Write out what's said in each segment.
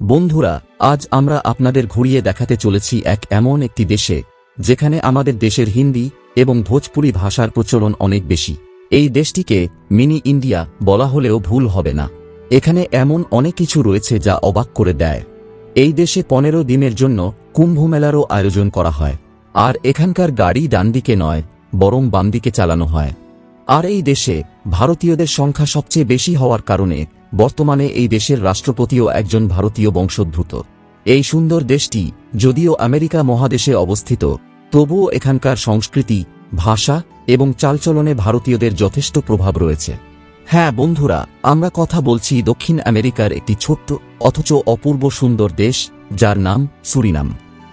বন্ধুরা, আজ আমরা আপনাদের ঘুরিয়ে দেখাতে চলেছি এক এমন একটি দেশে, যেখানে আমাদের দেশের হিন্দি এবং ভোজপুরি ভাষার প্রচলন অনেক বেশি। এই দেশটিকে মিনি ইন্ডিয়া বলা হলেও ভুল হবে না। এখানে এমন অনেক কিছু রয়েছে যা অবাক করে দেয়। এই দেশে পনেরো দিনের জন্য কুম্ভ মেলারও আয়োজন করা হয়। আর এখানকার গাড়ি ডানদিকে নয়, বরং বাম দিকে চালানো হয়। আর এই দেশে ভারতীয়দের সংখ্যা সবচেয়ে বেশি হওয়ার কারণে বর্তমানে এই দেশের রাষ্ট্রপতিও একজন ভারতীয় বংশোদ্ভূত। এই সুন্দর দেশটি, যদিও আমেরিকা মহাদেশে অবস্থিত, তবুও এখানকার সংস্কৃতি, ভাষা এবং চালচলনে ভারতীয়দের যথেষ্ট প্রভাব রয়েছে। হ্যাঁ বন্ধুরা, আমরা কথা বলছি দক্ষিণ আমেরিকার একটি ছোট্ট অথচ অপূর্ব সুন্দর দেশ, যার নাম সুরিনাম।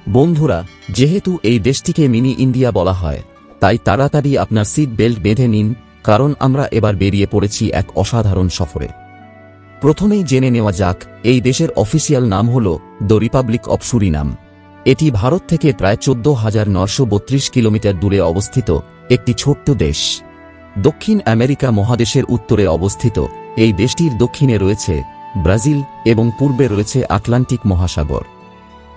বন্ধুরা, যেহেতু এই দেশটিকে মিনি ইন্ডিয়া বলা হয়, তাই তাড়াতাড়ি আপনার সিট বেল্ট বেঁধে নিন, কারণ আমরা এবার বেরিয়ে পড়েছি এক অসাধারণ সফরে। প্রথমেই জেনে নেওয়া যাক, এই দেশের অফিসিয়াল নাম হল দ্য রিপাবলিক অব সুরিনাম। এটি ভারত থেকে প্রায় চোদ্দ হাজার নশো বত্রিশ কিলোমিটার দূরে অবস্থিত একটি ছোট্ট দেশ। দক্ষিণ আমেরিকা মহাদেশের উত্তরে অবস্থিত এই দেশটির দক্ষিণে রয়েছে ব্রাজিল এবং পূর্বে রয়েছে আটলান্টিক মহাসাগর।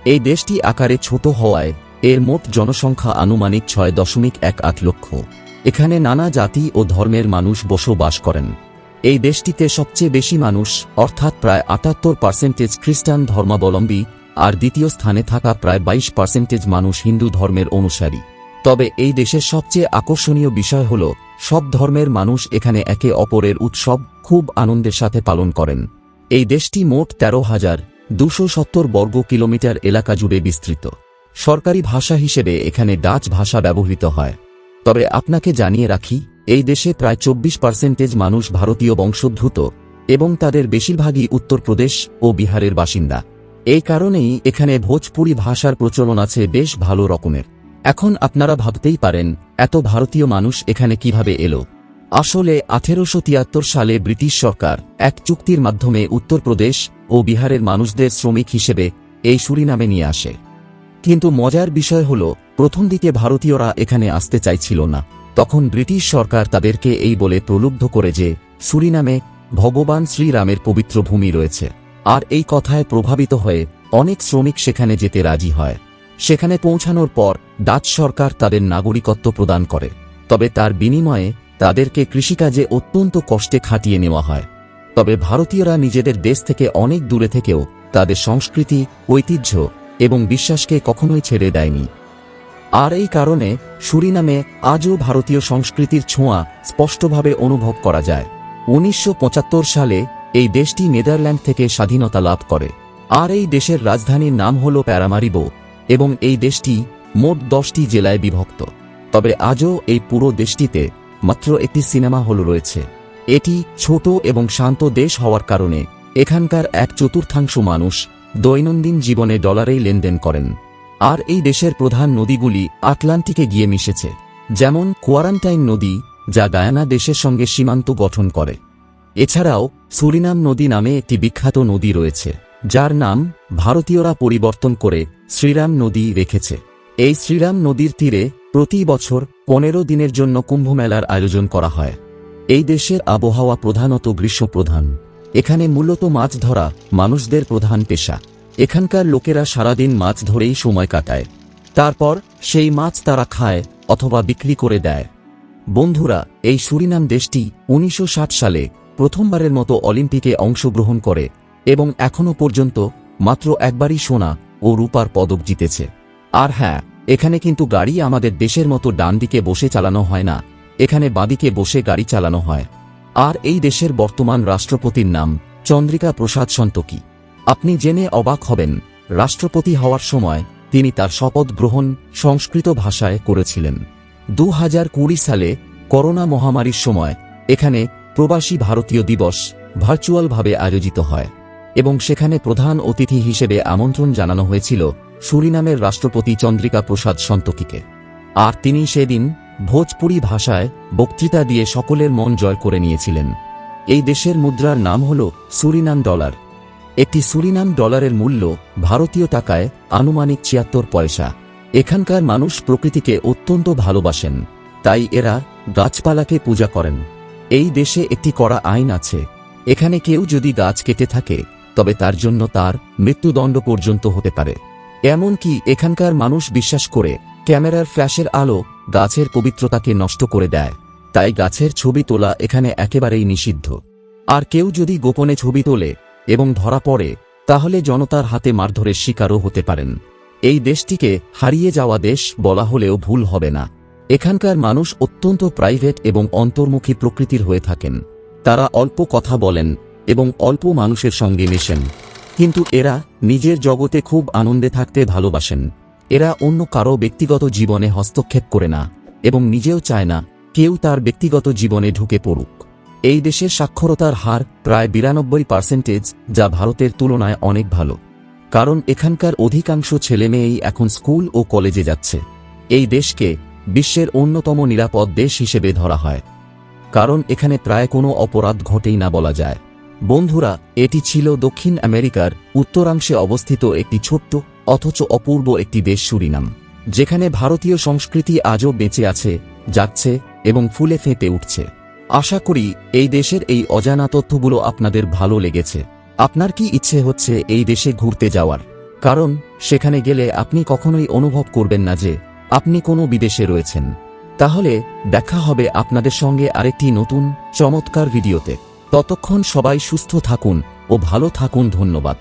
এই দেশটি আকারে ছোট হওয়ায় এর মোট জনসংখ্যা আনুমানিক ছয় দশমিক এক আট লক্ষ। এখানে নানা জাতি ও ধর্মের মানুষ বসবাস করেন। এই দেশটিতে সবচেয়ে বেশি মানুষ, অর্থাৎ প্রায় আটাত্তর পার্সেন্টেজ খ্রিস্টান ধর্মাবলম্বী, আর দ্বিতীয় স্থানে থাকা প্রায় বাইশ পার্সেন্টেজ মানুষ হিন্দু ধর্মের অনুসারী। তবে এই দেশের সবচেয়ে আকর্ষণীয় বিষয় হল, সব ধর্মের মানুষ এখানে একে অপরের উৎসব খুব আনন্দের সাথে পালন করেন। এই দেশটি মোট তেরো হাজার দুশো সত্তর বর্গ কিলোমিটার এলাকা জুড়ে বিস্তৃত। সরকারি ভাষা হিসেবে এখানে ডাচ ভাষা ব্যবহৃত হয়। তবে আপনাকে জানিয়ে রাখি এই দেশে প্রায় চব্বিশ পার্সেন্টেজ মানুষ ভারতীয় বংশোদ্ভূত এবং তাদের বেশিরভাগই উত্তরপ্রদেশ ও বিহারের বাসিন্দা। এই কারণেই এখানে ভোজপুরি ভাষার প্রচলন আছে বেশ ভালো রকমের। এখন আপনারা ভাবতেই পারেন, এত ভারতীয় মানুষ এখানে কীভাবে এলো? আসলে আঠেরোশো তিয়াত্তর সালে ব্রিটিশ সরকার এক চুক্তির মাধ্যমে উত্তরপ্রদেশ ও বিহারের মানুষদের শ্রমিক হিসেবে এই সুরিনামে নিয়ে আসে। কিন্তু মজার বিষয় হল, প্রথম দিকে ভারতীয়রা এখানে আসতে চাইছিল না। তখন ব্রিটিশ সরকার তাদেরকে এই বলে প্রলুব্ধ করে যে, সুরিনামে ভগবান শ্রীরামের পবিত্র ভূমি রয়েছে। আর এই কথায় প্রভাবিত হয়ে অনেক শ্রমিক সেখানে যেতে রাজি হয়। সেখানে পৌঁছানোর পর ডাচ সরকার তাদের নাগরিকত্ব প্রদান করে। তবে তার বিনিময়ে তাদেরকে কৃষিকাজে অত্যন্ত কষ্টে খাটিয়ে নেওয়া হয়। তবে ভারতীয়রা নিজেদের দেশ থেকে অনেক দূরে থেকেও তাদের সংস্কৃতি, ঐতিহ্য এবং বিশ্বাসকে কখনোই ছেড়ে দেয়নি। আর এই কারণে সুরিনামে আজও ভারতীয় সংস্কৃতির ছোঁয়া স্পষ্টভাবে অনুভব করা যায়। উনিশশো পঁচাত্তর সালে এই দেশটি নেদারল্যান্ড থেকে স্বাধীনতা লাভ করে। আর এই দেশের রাজধানীর নাম হল প্যারামারিবো এবং এই দেশটি মোট দশটি জেলায় বিভক্ত। তবে আজও এই পুরো দেশটিতে মাত্র একটি সিনেমা হল রয়েছে। এটি ছোট এবং শান্ত দেশ হওয়ার কারণে এখানকার এক চতুর্থাংশ মানুষ দৈনন্দিন জীবনে ডলারেই লেনদেন করেন। আর এই দেশের প্রধান নদীগুলি আটলান্টিকে গিয়ে মিশেছে, যেমন কোয়ারান্টাইন নদী, যা গায়ানা দেশের সঙ্গে সীমান্ত গঠন করে। এছাড়াও সুরিনাম নদী নামে একটি বিখ্যাত নদী রয়েছে, যার নাম ভারতীয়রা পরিবর্তন করে শ্রীরাম নদী রেখেছে। এই শ্রীরাম নদীর তীরে প্রতি বছর পনেরো দিনের জন্য কুম্ভমেলার আয়োজন করা হয়। এই দেশের আবহাওয়া প্রধানত গ্রীষ্মপ্রধান। এখানে মূলত মাছ ধরা মানুষদের প্রধান পেশা। এখানকার লোকেরা সারাদিন মাছ ধরেই সময় কাটায়। তারপর সেই মাছ তারা খায় অথবা বিক্রি করে দেয়। বন্ধুরা, এই সুরিনাম দেশটি উনিশশো ষাট সালে প্রথমবারের মতো অলিম্পিকে অংশগ্রহণ করে এবং এখনও পর্যন্ত মাত্র একবারই সোনা ও রূপার পদক জিতেছে। আর হ্যাঁ এখানে কিন্তু গাড়ি আমাদের দেশের মতো ডান দিকে বসে চালানো হয় না, এখানে বাঁদিকে বসে গাড়ি চালানো হয়। আর এই দেশের বর্তমান রাষ্ট্রপতির নাম চন্দ্রিকা প্রসাদ সন্তকি। আপনি জেনে অবাক হবেন, রাষ্ট্রপতি হওয়ার সময় তিনি তার শপথ গ্রহণ সংস্কৃত ভাষায় করেছিলেন। দু হাজার কুড়ি সালে করোনা মহামারীর সময় এখানে প্রবাসী ভারতীয় দিবস ভার্চুয়ালভাবে আয়োজিত হয় এবং সেখানে প্রধান অতিথি হিসেবে আমন্ত্রণ জানানো হয়েছিল সুরিনামের রাষ্ট্রপতি চন্দ্রিকা প্রসাদ সন্তকিকে। আর তিনি সেদিন ভোজপুরি ভাষায় বক্তৃতা দিয়ে সকলের মন জয় করে নিয়েছিলেন। এই দেশের মুদ্রার নাম হল সুরিনাম ডলার। একটি সুরিনাম ডলারের মূল্য ভারতীয় টাকায় আনুমানিক ছিয়াত্তর পয়সা। এখানকার মানুষ প্রকৃতিকে অত্যন্ত ভালোবাসেন, তাই এরা গাছপালাকে পূজা করেন। এই দেশে একটি কড়া আইন আছে। এখানে কেউ যদি গাছ কেটে থাকে, তবে তার জন্য তার মৃত্যুদণ্ড পর্যন্ত হতে পারে। এমনকি এখানকার মানুষ বিশ্বাস করে, ক্যামেরার ফ্ল্যাশের আলো গাছের পবিত্রতাকে নষ্ট করে দেয়। তাই গাছের ছবি তোলা এখানে একেবারেই নিষিদ্ধ। আর কেউ যদি গোপনে ছবি তোলে এবং ধরা পড়ে, তাহলে জনতার হাতে মারধরের শিকারও হতে পারেন। এই দেশটিকে হারিয়ে যাওয়া দেশ বলা হলেও ভুল হবে না। এখানকার মানুষ অত্যন্ত প্রাইভেট এবং অন্তর্মুখী প্রকৃতির হয়ে থাকেন। তারা অল্প কথা বলেন এবং অল্প মানুষের সঙ্গে মেশেন। কিন্তু এরা নিজের জগতে খুব আনন্দে থাকতে ভালোবাসেন। এরা অন্য কারও ব্যক্তিগত জীবনে হস্তক্ষেপ করে না এবং নিজেও চায় না কেউ তার ব্যক্তিগত জীবনে ঢুকে পড়ুক। এই দেশের সাক্ষরতার হার প্রায় বিরানব্বই পার্সেন্টেজ, যা ভারতের তুলনায় অনেক ভালো। কারণ এখানকার অধিকাংশ ছেলেমেয়েই এখন স্কুল ও কলেজে যাচ্ছে। এই দেশকে বিশ্বের অন্যতম নিরাপদ দেশ হিসেবে ধরা হয়। কারণ এখানে প্রায় কোনো অপরাধ ঘটেই না বলা যায়। বন্ধুরা, এটি ছিল দক্ষিণ আমেরিকার উত্তরাংশে অবস্থিত একটি ছোট্ট, অথচ অপূর্ব একটি দেশ সুরিনাম, যেখানে ভারতীয় সংস্কৃতি আজও বেঁচে আছে, যাচ্ছে এবং ফুলে ফেঁপে উঠছে। আশা করি, এই দেশের এই অজানা তথ্যগুলো আপনাদের ভালো লেগেছে। আপনার কি ইচ্ছে হচ্ছে এই দেশে ঘুরতে যাওয়ার? কারণ, সেখানে গেলে আপনি কখনোই অনুভব করবেন না যে, আপনি কোনো বিদেশে রয়েছেন। তাহলে, দেখা হবে আপনাদের সঙ্গে আরেকটি নতুন, চমৎকার ভিডিওতে। ততক্ষণ সবাই সুস্থ থাকুন ও ভালো থাকুন, ধন্যবাদ।